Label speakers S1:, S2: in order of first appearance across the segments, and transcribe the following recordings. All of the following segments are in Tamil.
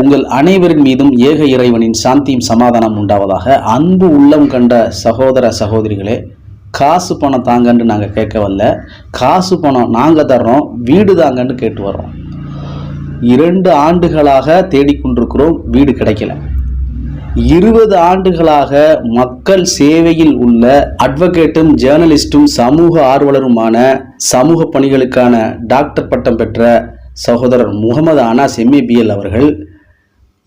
S1: உங்கள் அனைவரின் மீதும் ஏக இறைவனின் சாந்தியும் சமாதானம் உண்டாவதாக அன்பு உள்ளம் கண்ட சகோதர சகோதரிகளே காசு பணம் தாங்கன்னு நாங்கள் கேட்க வரல. காசு பணம் நாங்கள் தர்றோம் வீடு தாங்கன்னு கேட்டு வர்றோம். இரண்டு ஆண்டுகளாக தேடிக்கொண்டிருக்கிறோம் வீடு கிடைக்கல. இருபது ஆண்டுகளாக மக்கள் சேவையில் உள்ள அட்வொகேட்டும் ஜேர்னலிஸ்டும் சமூக ஆர்வலருமான சமூக பணிகளுக்கான டாக்டர் பட்டம் பெற்ற சகோதரர் முகமது அனாஸ் எம்ஏபிஎல் அவர்கள்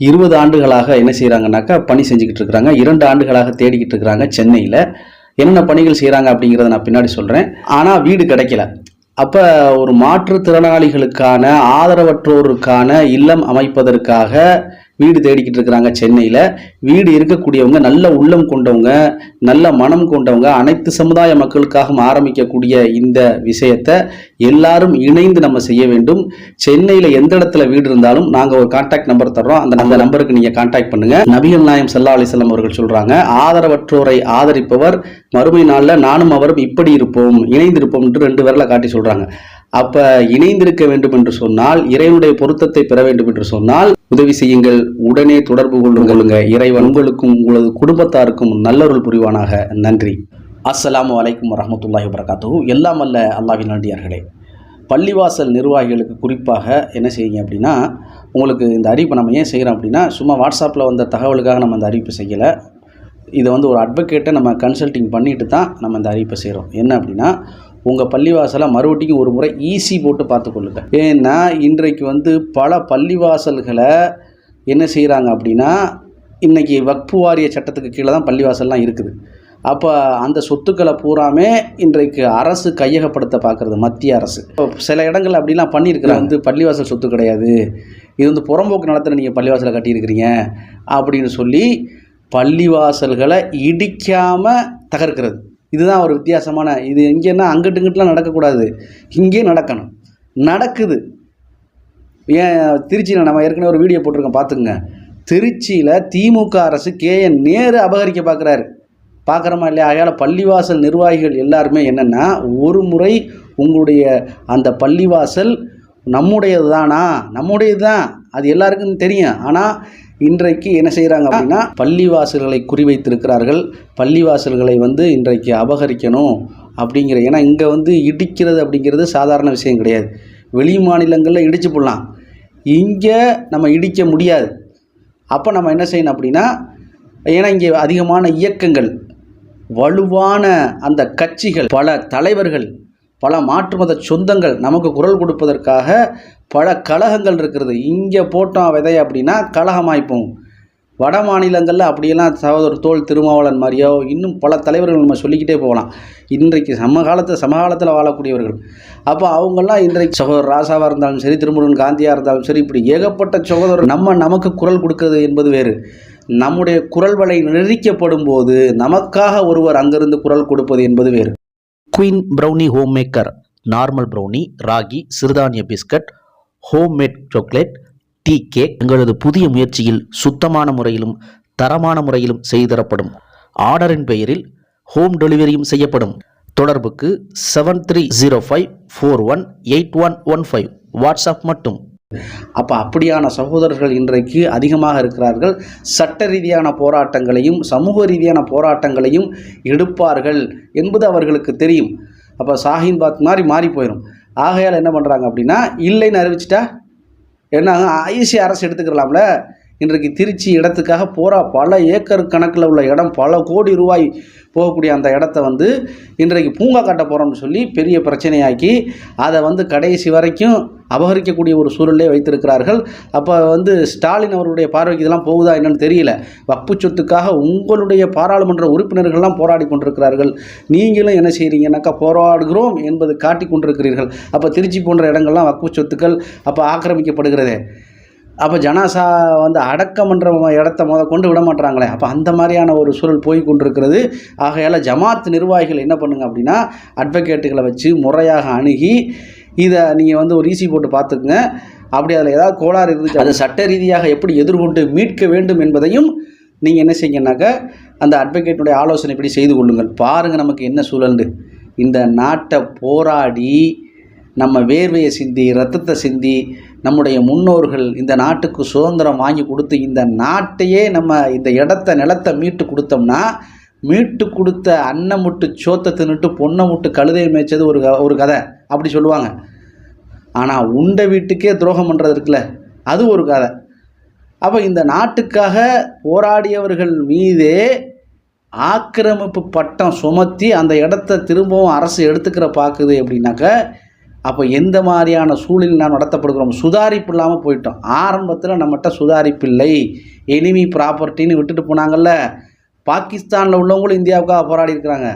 S1: இருபது ஆண்டுகளாக என்ன செய்கிறாங்கனாக்கா பணி செஞ்சுக்கிட்டு இருக்கிறாங்க. இரண்டு ஆண்டுகளாக தேடிக்கிட்டு இருக்கிறாங்க சென்னையில். என்னென்ன பணிகள் செய்கிறாங்க அப்படிங்கிறத நான் பின்னாடி சொல்கிறேன் ஆனால் வீடு கிடைக்கல. அப்போ ஒரு மாற்றுத்திறனாளிகளுக்கான ஆதரவற்றோருக்கான இல்லம் அமைப்பதற்காக வீடு தேடிக்கிட்டு இருக்கிறாங்க சென்னையில். வீடு இருக்கக்கூடியவங்க நல்ல உள்ளம் கொண்டவங்க நல்ல மனம் கொண்டவங்க அனைத்து சமுதாய மக்களுக்காகவும் ஆரம்பிக்கக்கூடிய இந்த விஷயத்தை எல்லாரும் இணைந்து நம்ம செய்ய வேண்டும். சென்னையில் எந்த இடத்துல வீடு இருந்தாலும் நாங்கள் ஒரு கான்டாக்ட் நம்பர் தர்றோம். அந்த அந்த நம்பருக்கு நீங்கள் கான்டாக்ட் பண்ணுங்கள் நபிகள் நாயம் சல்லா அலிசல்லாம் அவர்கள் சொல்கிறாங்க ஆதரவற்றோரை ஆதரிப்பவர் மறுமை நாளில் நானும் அவரும் இப்படி இருப்போம் இணைந்திருப்போம் என்று ரெண்டு பேரில் காட்டி சொல்கிறாங்க அப்ப இணைந்திருக்க வேண்டும் என்று சொன்னால் இறைவனுடைய பொருத்தத்தை பெற வேண்டும் என்று சொன்னால் உதவி செய்யுங்கள். உடனே தொடர்பு கொள்ளுங்களுங்க இறைவன் உங்களுக்கும் உங்களது குடும்பத்தாருக்கும் நல்லொருள் புரிவானாக. நன்றி. அஸ்லாம் வலைக்கம் வரமத்துல்லாஹி வரகாத்தூ எல்லாம் அல்ல அல்லாஹ்வின் நன்றியார்களே பள்ளிவாசல் நிர்வாகிகளுக்கு குறிப்பாக என்ன செய்யுங்க அப்படின்னா உங்களுக்கு இந்த அறிவிப்பை நம்ம ஏன் செய்கிறோம் அப்படின்னா சும்மா வாட்ஸ்அப்பில் வந்த தகவலுக்காக நம்ம அந்த அறிவிப்பை செய்யலை. இதை வந்து ஒரு அட்வொகேட்டை நம்ம கன்சல்டிங் பண்ணிட்டு தான் நம்ம இந்த அறிவிப்பை செய்கிறோம் என்ன அப்படின்னா உங்கள் பள்ளிவாசலை மறுபடியும் ஒரு முறை ஈஸி போட்டு பார்த்துக்கொள்ளுங்க ஏன்னா இன்றைக்கு வந்து பல பள்ளிவாசல்களை என்ன செய்கிறாங்க அப்படின்னா இன்றைக்கி வக்பு வாரிய சட்டத்துக்கு கீழே தான் பள்ளிவாசல்லாம் இருக்குது. அப்போ அந்த சொத்துக்களை பூராமே இன்றைக்கு அரசு கையகப்படுத்த பார்க்குறது மத்திய அரசு. இப்போ சில இடங்கள் அப்படிலாம் பண்ணியிருக்கிறாங்க. வந்து பள்ளிவாசல் சொத்து கிடையாது. இது வந்து புறம்போக்கு நிலத்தில் நீங்கள் பள்ளிவாசலை கட்டியிருக்கிறீங்க அப்படின்னு சொல்லி பள்ளிவாசல்களை இடிக்காமல் தகர்க்கிறது. இதுதான் ஒரு வித்தியாசமான இது எங்கேன்னா அங்கிட்டு இங்கிட்டுலாம் நடக்கக்கூடாது. இங்கே நடக்கணும். நடக்குது. ஏன் திருச்சியில் நம்ம ஏற்கனவே ஒரு வீடியோ போட்டிருக்கோம் பார்த்துங்க திருச்சியில் திமுக அரசு கே என் நேரு அபகரிக்க பார்க்குறாரு. பார்க்குறோமா இல்லையா? ஆகையால் பள்ளிவாசல் நிர்வாகிகள் எல்லாருமே என்னென்னா ஒரு முறை உங்களுடைய அந்த பள்ளிவாசல் நம்முடையது தானா நம்முடையது தான் அது எல்லாருக்கும் தெரியும். ஆனால் இன்றைக்கு என்ன செய்கிறாங்க அப்படின்னா பள்ளிவாசல்களை குறிவைத்திருக்கிறார்கள். பள்ளிவாசல்களை வந்து இன்றைக்கு அபகரிக்கணும் அப்படிங்கிற ஏன்னா இங்கே வந்து இடிக்கிறது அப்படிங்கிறது சாதாரண விஷயம் கிடையாது. வெளி மாநிலங்களில் இடிச்சு போடலாம். இங்கே நம்ம இடிக்க முடியாது. அப்போ நம்ம என்ன செய்யணும் அப்படின்னா ஏன்னா இங்கே அதிகமான இயக்கங்கள் வலுவான அந்த கட்சிகள் பல தலைவர்கள் பல மாற்று மத சொந்தங்கள் நமக்கு குரல் கொடுப்பதற்காக பல கழகங்கள் இருக்கிறது. இங்கே போட்டோம் விதை அப்படின்னா கழகமாய்ப்போம் வட மாநிலங்களில் அப்படியெல்லாம் சகோதரர் தோல் திருமாவளன் மாதிரியோ இன்னும் பல தலைவர்கள் நம்ம சொல்லிக்கிட்டே போகலாம். இன்றைக்கு சமகாலத்தில் சமகாலத்தில் வாழக்கூடியவர்கள். அப்போ அவங்கெல்லாம் இன்றைக்கு சகோதரர் ராசாவாக இருந்தாலும் சரி திருமுருகன் காந்தியாக இருந்தாலும் சரி இப்படி ஏகப்பட்ட சகோதரர் நம்ம நமக்கு குரல் கொடுக்கிறது என்பது வேறு. நம்முடைய குரல் வலை நெறிக்கப்படும் போது நமக்காக ஒருவர் அங்கிருந்து குரல் கொடுப்பது என்பது வேறு. Queen brownie home maker normal brownie ragi சிறுதானிய biscuit home made chocolate tea cake எங்களது புதிய முயற்சியில் சுத்தமான முறையிலும் தரமான முறையிலும் செய்து தரப்படும் ஆர்டரின் பெயரில் ஹோம் டெலிவரியும் செய்யப்படும். தொடர்புக்கு seven three zero five four one eight one one five WhatsApp மட்டும். அப்போ அப்படியான சகோதரர்கள் இன்றைக்கு அதிகமாக இருக்கிறார்கள். சட்ட ரீதியான போராட்டங்களையும் சமூக ரீதியான போராட்டங்களையும் எடுப்பார்கள் என்பது அவர்களுக்கு தெரியும். அப்போ சாஹின் பாத் மாதிரி மாறி போயிடும் ஆகையால் என்ன பண்ணுறாங்க அப்படின்னா இல்லைன்னு அறிவிச்சிட்டா என்ன ஐசி அரசு எடுத்துக்கலாம்ல இன்றைக்கு திருச்சி இடத்துக்காக போரா பல ஏக்கர் கணக்கில் உள்ள இடம் பல கோடி ரூபாய் போகக்கூடிய அந்த இடத்த வந்து இன்றைக்கு பூங்கா கட்ட போகிறோம்னு சொல்லி பெரிய பிரச்சனையாக்கி அதை வந்து கடைசி வரைக்கும் அபகரிக்கக்கூடிய ஒரு சூழலே வைத்திருக்கிறார்கள். அப்போ வந்து ஸ்டாலின் அவருடைய பார்வைக்கு இதெல்லாம் போகுதா என்னன்னு தெரியல. வப்பு சொத்துக்காக உங்களுடைய பாராளுமன்ற உறுப்பினர்கள்லாம் போராடி கொண்டிருக்கிறார்கள். நீங்களும் என்ன செய்கிறீங்கன்னாக்கா போராடுகிறோம் என்பது காட்டி கொண்டிருக்கிறீர்கள். அப்போ திருச்சி போன்ற இடங்கள்லாம் வக்கு சொத்துக்கள் அப்போ ஆக்கிரமிக்கப்படுகிறதே. அப்போ ஜனாசா வந்து அடக்கம் பண்ணுற இடத்த முத கொண்டு விட மாட்டுறாங்களே அப்போ அந்த மாதிரியான ஒரு சூழல் போய் கொண்டிருக்கிறது. ஆகையால் ஜமாத் நிர்வாகிகள் என்ன பண்ணுங்க அப்படின்னா அட்வொகேட்டுகளை வச்சு முறையாக அணுகி இதை நீங்கள் வந்து ஒரு ஈசி போட்டு பார்த்துக்குங்க. அப்படி அதில் ஏதாவது கோளாறு இருந்துச்சு அதை சட்ட ரீதியாக எப்படி எதிர்கொண்டு மீட்க வேண்டும் என்பதையும் நீங்கள் என்ன செய்யுங்கன்னாக்கா அந்த அட்வொகேட்டுடைய ஆலோசனைப்படி செய்து கொள்ளுங்கள். பாருங்கள் நமக்கு என்ன சூழல்னு. இந்த நாட்டை போராடி நம்ம வேர்வையை சிந்தி ரத்தத்தை சிந்தி நம்முடைய முன்னோர்கள் இந்த நாட்டுக்கு சுதந்திரம் வாங்கி கொடுத்து இந்த நாட்டையே நம்ம இந்த இடத்த நிலத்தை மீட்டு கொடுத்தோம்னா மீட்டு கொடுத்த அன்னை முட்டு சோத்தை தின்னுட்டு பொண்ணை முட்டு கழுதையை மேய்ச்சது ஒரு க- ஒரு கதை. அப்படி சொல்லுவாங்க. ஆனால் உண்ட வீட்டுக்கே துரோகம் பண்ணுறது இருக்குல்ல? அது ஒரு கதை. அப்போ இந்த நாட்டுக்காக போராடியவர்கள் மீதே ஆக்கிரமிப்பு பட்டம் சுமத்தி அந்த இடத்த திரும்பவும் அரசு எடுத்துக்கிற பார்க்குது அப்படின்னாக்க அப்போ எந்த மாதிரியான சூழலில் நாம் நடத்தப்படுகிறோம்? சுதாரிப்பு இல்லாமல் போயிட்டோம். ஆரம்பத்தில் நம்மகிட்ட சுதாரிப்பு இல்லை எனிமி ப்ராப்பர்ட்டின்னு விட்டுட்டு போனாங்கல்ல. பாகிஸ்தானில் உள்ளவங்களும் இந்தியாவுக்காக போராடி இருக்கிறாங்க.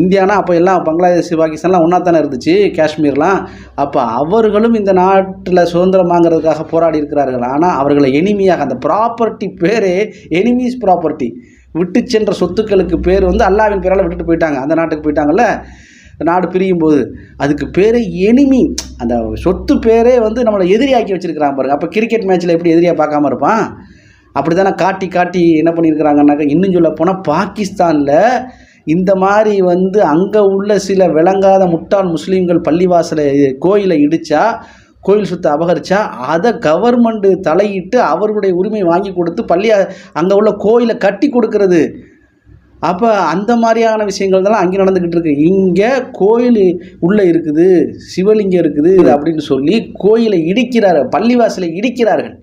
S1: இந்தியானா அப்போ எல்லாம் பங்களாதேஷ் பாகிஸ்தான்லாம் ஒன்றா தானே இருந்துச்சு காஷ்மீர்லாம். அப்போ அவர்களும் இந்த நாட்டில் சுதந்திரம் வாங்குறதுக்காக போராடி இருக்கிறார்கள். ஆனால் அவர்களை எனிமியாக அந்த ப்ராப்பர்ட்டி பேரே எனிமீஸ் ப்ராப்பர்ட்டி விட்டு சென்ற சொத்துக்களுக்கு பேர் வந்து அல்லாவின் பேரால் விட்டுட்டு போயிட்டாங்க. அந்த நாட்டுக்கு போயிட்டாங்கல்ல. நாடு பிரியும் போது அதுக்கு பேர் எனிமி அந்த சொத்து பேரே வந்து நம்மளை எதிரியாக்கி வச்சுருக்கிறான் பாருங்க. அப்போ கிரிக்கெட் மேட்ச்சில் எப்படி எதிரியாக பார்க்காம இருப்பான்? அப்படி தானே காட்டி காட்டி என்ன பண்ணியிருக்கிறாங்கன்னாக்கா இன்னும் சொல்ல போனால் பாகிஸ்தானில் இந்த மாதிரி வந்து அங்கே உள்ள சில விளங்காத முட்டாள் முஸ்லீம்கள் பள்ளிவாசலை கோயிலை இடித்தா கோயில் சுத்த அபகரிச்சா அதை கவர்மெண்ட்டு தலையிட்டு அவர்களுடைய உரிமை வாங்கி கொடுத்து பள்ளி அங்கே உள்ள கோயிலை கட்டி கொடுக்கறது. அப்போ அந்த மாதிரியான விஷயங்கள் தான் அங்கே நடந்துக்கிட்டு இருக்கு. இங்கே கோயில் உள்ளே இருக்குது சிவலிங்கம் இருக்குது அப்படின்னு சொல்லி கோயிலை இடிக்கிறார் பள்ளிவாசலை இடிக்கிறார்கள்.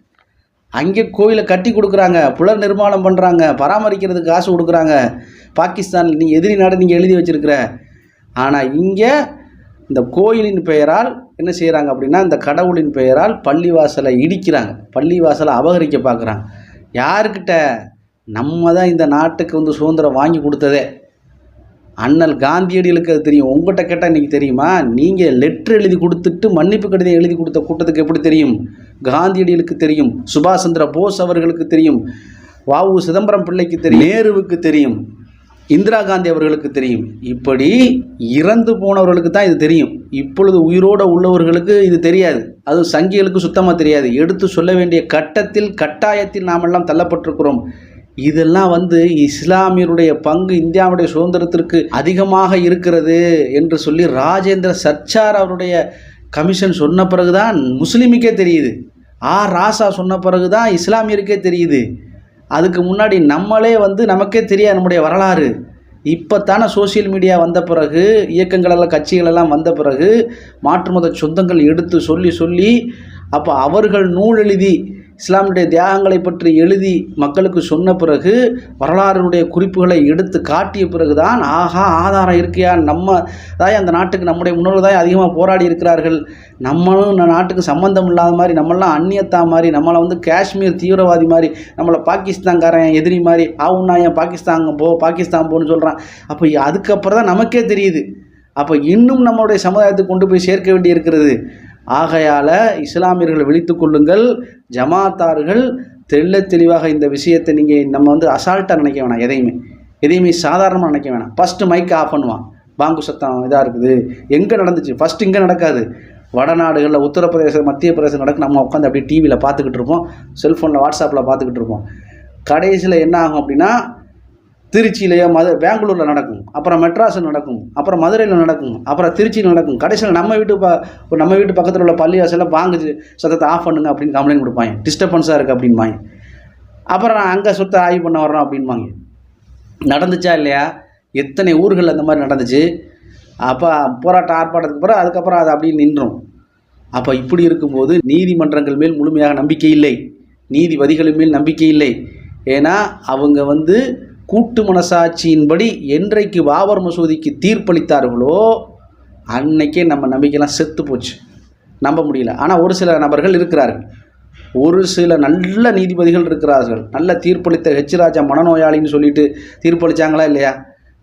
S1: அங்கே கோயிலை கட்டி கொடுக்குறாங்க புலர் நிர்மாணம் பண்ணுறாங்க பராமரிக்கிறதுக்கு காசு கொடுக்குறாங்க. பாகிஸ்தான் நீ எதிரி நாடு நீங்கள் எழுதி வச்சிருக்கிற. ஆனால் இங்கே இந்த கோயிலின் பெயரால் என்ன செய்கிறாங்க அப்படின்னா இந்த கடவுளின் பெயரால் பள்ளிவாசலை இடிக்கிறாங்க. பள்ளிவாசலை அபகரிக்க பார்க்குறாங்க யாருக்கிட்ட? நம்ம தான் இந்த நாட்டுக்கு வந்து சுதந்திரம் வாங்கி கொடுத்ததே. அண்ணல் காந்தியடிகளுக்கு அது தெரியும். உங்கள்கிட்ட கேட்டால் இன்றைக்கி தெரியுமா? நீங்கள் லெட்ரு எழுதி கொடுத்துட்டு மன்னிப்பு கடிதம் எழுதி கொடுத்த கூட்டத்துக்கு எப்படி தெரியும்? காந்தியடிகளுக்கு தெரியும். சுபாஷ் சந்திர போஸ் அவர்களுக்கு தெரியும். வாவு சிதம்பரம் பிள்ளைக்கு தெரியும். நேருவுக்கு தெரியும். இந்திரா காந்தி அவர்களுக்கு தெரியும். இப்படி இறந்து போனவர்களுக்கு தான் இது தெரியும். இப்பொழுது உயிரோடு உள்ளவர்களுக்கு இது தெரியாது. அது சங்கிகளுக்கு சுத்தமாக தெரியாது. எடுத்து சொல்ல வேண்டிய கட்டத்தில் கட்டாயத்தில் நாமெல்லாம் தள்ளப்பட்டிருக்கிறோம். இதெல்லாம் வந்து இஸ்லாமியருடைய பங்கு இந்தியாவுடைய சுதந்திரத்திற்கு அதிகமாக இருக்கிறது என்று சொல்லி ராஜேந்திர சர்ச்சார் அவருடைய கமிஷன் சொன்ன பிறகுதான் முஸ்லீமுக்கே தெரியுது. ஆ ராசா சொன்ன பிறகுதான் இஸ்லாமியருக்கே தெரியுது. அதுக்கு முன்னாடி நம்மளே வந்து நமக்கே தெரியாது நம்முடைய வரலாறு. இப்போ தானே சோஷியல் மீடியா வந்த பிறகு இயக்கங்கள் எல்லாம் கட்சிகள் எல்லாம் வந்த பிறகு மாற்று மத சொந்தங்கள் எடுத்து சொல்லி சொல்லி அப்போ அவர்கள் நூல் எழுதி இஸ்லாமுடைய தியாகங்களை பற்றி எழுதி மக்களுக்கு சொன்ன பிறகு வரலாறுடைய குறிப்புகளை எடுத்து காட்டிய பிறகுதான் ஆஹா ஆதாரம் இருக்கையா? நம்ம தாய் அந்த நாட்டுக்கு நம்முடைய முன்னோர்கள் தான் அதிகமாக போராடி இருக்கிறார்கள். நம்மளும் இந்த நாட்டுக்கு சம்மந்தம் இல்லாத மாதிரி நம்மளாம் அந்நியத்தா மாதிரி நம்மளை வந்து காஷ்மீர் தீவிரவாதி மாதிரி நம்மளை பாகிஸ்தான்காரன் எதிரி மாதிரி ஆவுன்னா ஏன் பாகிஸ்தான் போ பாகிஸ்தான் போன்னு சொல்கிறான் அப்போ அதுக்கப்புறம் தான் நமக்கே தெரியுது. அப்போ இன்னும் நம்மளுடைய சமுதாயத்துக்கு கொண்டு போய் சேர்க்க வேண்டி இருக்கிறது ஆகையால் இஸ்லாமியர்களை விழித்து கொள்ளுங்கள் ஜமாத்தார்கள் தெள்ள தெளிவாக இந்த விஷயத்தை நீங்கள் நம்ம வந்து அசால்ட்டாக நினைக்க வேணாம் எதையுமே. எதையுமே சாதாரணமாக நினைக்க வேணாம். ஃபஸ்ட்டு மைக் ஆஃப் பண்ணுவான். பாங்கு சத்தம் இதாக இருக்குது. எங்கே நடந்துச்சு? ஃபஸ்ட்டு இங்கே நடக்காது. வடநாடுகளில் உத்தரப்பிரதேசம் மத்திய பிரதேசம் நடக்கு நம்ம உட்காந்து அப்படியே டிவியில் பார்த்துக்கிட்டு இருப்போம். செல்ஃபோனில் வாட்ஸ்அப்பில் பார்த்துக்கிட்டு இருப்போம். கடைசியில் என்ன ஆகும் அப்படின்னா திருச்சியிலையோ மது பெங்களூரில் நடக்கும். அப்புறம் மெட்ராஸில் நடக்கும். அப்புறம் மதுரையில் நடக்கும். அப்புறம் திருச்சியில் நடக்கும். கடைசியில் நம்ம வீட்டு ப நம்ம வீட்டு பக்கத்தில் உள்ள பள்ளிவாசலில் வாங்குச்சு சத்தத்தை ஆஃப் பண்ணுங்க அப்படின்னு கம்ப்ளைண்ட் கொடுப்பாங்க. டிஸ்டர்பன்ஸாக இருக்குது அப்படின்பாங்க. அப்புறம் நான் அங்கே சுத்த ஆய்வு பண்ண வர்றோம் அப்படின்பாங்க. நடந்துச்சா இல்லையா? எத்தனை ஊர்கள் அந்த மாதிரி நடந்துச்சு? அப்போ போராட்டம் ஆர்ப்பாட்டத்துக்கு பிறகு அதுக்கப்புறம் அது அப்படியே நின்றும். அப்போ இப்படி இருக்கும்போது நீதிமன்றங்கள் மேல் முழுமையாக நம்பிக்கை இல்லை. நீதிபதிகளின் மேல் நம்பிக்கை இல்லை. ஏன்னா அவங்க வந்து கூட்டு மனசாட்சியின்படி என்றைக்கு பாபர் மசூதிக்கு தீர்ப்பளித்தார்களோ அன்னைக்கே நம்ம நம்பிக்கைலாம் செத்து போச்சு. நம்ப முடியல. ஆனால் ஒரு சில நபர்கள் இருக்கிறார்கள். ஒரு சில நல்ல நீதிபதிகள் இருக்கிறார்கள். நல்ல தீர்ப்பளித்த ஹெச் ராஜா மனநோயாளின்னு சொல்லிட்டு தீர்ப்பளிச்சாங்களா இல்லையா?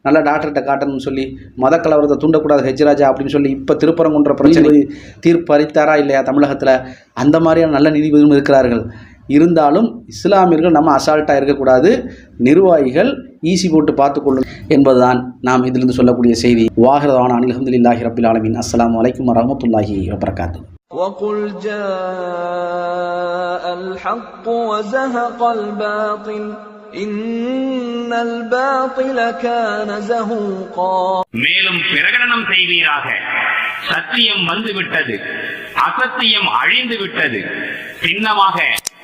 S1: நல்ல டாக்டர்கிட்ட காட்டணும்னு சொல்லி மத கலவரத்தை தூண்டக்கூடாது ஹெச் ராஜா அப்படின்னு சொல்லி இப்போ திருப்பரங்குன்ற பிரச்சனை தீர்ப்பு அளித்தாரா இல்லையா தமிழகத்தில்? அந்த மாதிரியான நல்ல நீதிபதிகளும் இருக்கிறார்கள். இருந்தாலும் இஸ்லாமியர்கள் நம்ம அசால்ட்டாக இருக்கக்கூடாது நிர்வாகிகள் ஈசி போட்டு பார்த்துக்கொள்ளும் என்பதுதான் நாம் இதிலிருந்து சொல்லக்கூடிய செய்தி வாஹிரதான அனில் அஹமதுல்லாஹி ரபில் ஆலமின் அஸ்ஸலாமு அலைக்கும் வரமத்துல்லாஹி வபரகாத்து
S2: وقل جاء الحق وزهق الباطل إن الباطل كان زهوقا
S3: மேலும் பிரகடனம் செய்வீராக சத்தியம் வந்துவிட்டது அசத்தியம் அழிந்து விட்டது சின்னமாக